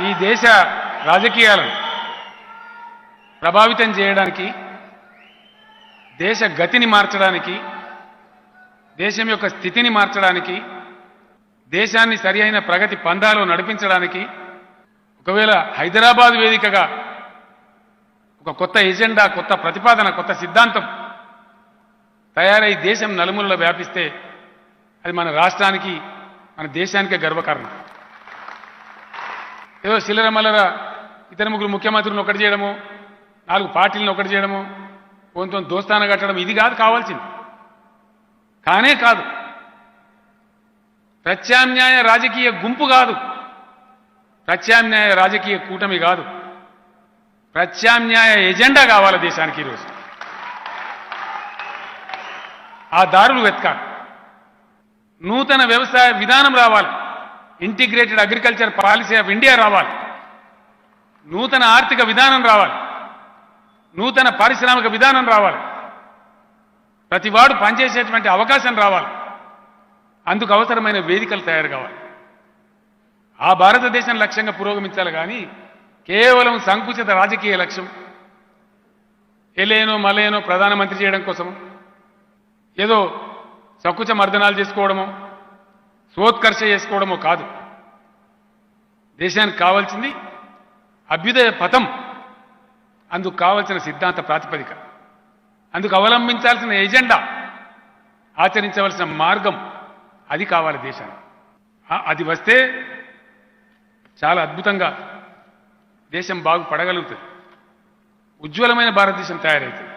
ఈ దేశ రాజకీయాలను ప్రభావితం చేయడానికి దేశ గతిని మార్చడానికి దేశం యొక్క స్థితిని మార్చడానికి దేశాన్ని సరి అయిన ప్రగతి పందాలో నడిపించడానికి ఒకవేళ హైదరాబాద్ వేదికగా ఒక కొత్త ఎజెండా కొత్త ప్రతిపాదన కొత్త సిద్ధాంతం తయారై దేశం నలుమూలలో వ్యాపిస్తే అది మన రాష్ట్రానికి మన దేశానికే గర్వకారణం. ఏదో చిల్లర మల్లర ఇతర ముగ్గురు ముఖ్యమంత్రులను ఒకటి చేయడము నాలుగు పార్టీలను ఒకటి చేయడము కొంత దోస్తాన కట్టడం ఇది కాదు కావాల్సింది. కానే కాదు. ప్రత్యామ్నాయ రాజకీయ గుంపు కాదు. ప్రత్యామ్నాయ రాజకీయ కూటమి కాదు. ప్రత్యామ్నాయ ఎజెండా కావాలి దేశానికి ఈరోజు. ఆ దారులు వెతకాలి. నూతన వ్యవసాయ విధానం రావాలి. Integrated agriculture policy of India రావాలి. నూతన ఆర్థిక విధానం రావాలి. నూతన పారిశ్రామిక విధానం రావాలి. ప్రతివాడు పనిచేసేటువంటి అవకాశం రావాలి. అందుకు అవసరమైన వేదికలు తయారు కావాలి. ఆ భారతదేశం లక్ష్యంగా పురోగమించాలి కానీ కేవలం సంకుచిత రాజకీయ లక్ష్యం. ఎలేనో మలేనో ప్రధానమంత్రి చేయడం కోసం ఏదో సకుచ మర్దనాలు చేసుకోవడమో సోత్కర్ష చేసుకోవడమో కాదు. దేశానికి కావాల్సింది అభ్యుదయ పథం. అందుకు కావలసిన సిద్ధాంత ప్రాతిపదిక. అందుకు అవలంబించాల్సిన ఎజెండా. ఆచరించవలసిన మార్గం అది కావాలి దేశానికి. అది వస్తే చాలా అద్భుతంగా దేశం బాగుపడగలుగుతుంది ఉజ్వలమైన భారతదేశం తయారవుతుంది